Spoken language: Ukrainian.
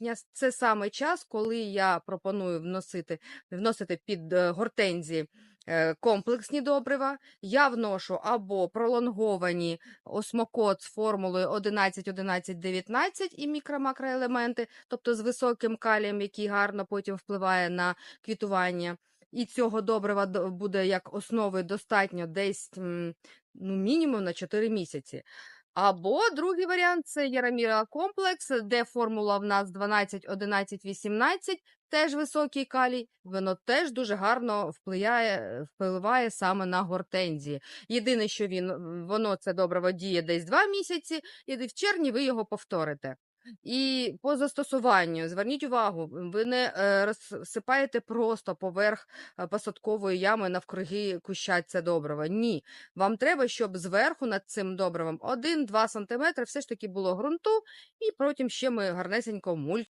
квітня це саме час, коли я пропоную вносити, вносити під е, гортензії е, комплексні добрива. Я вношу або пролонговані осмокот з формулою 11, 11, 19 і мікро-макроелементи, тобто з високим калієм, який гарно потім впливає на квітування. І цього добрива буде як основи достатньо десь ну, мінімум на 4 місяці. Або другий варіант це Яраміра комплекс, де формула в нас 12, 11, 18, теж високий калій, воно теж дуже гарно впливає, впливає саме на гортензії. Єдине, що він, воно це добре діє десь 2 місяці, і в червні ви його повторите. І по застосуванню, зверніть увагу, ви не е, розсипаєте просто поверх е, посадкової ями навкруги куща це добрива. Ні. Вам треба, щоб зверху над цим добривом 1-2 см все ж таки було ґрунту, і потім ще ми гарнесенько мульч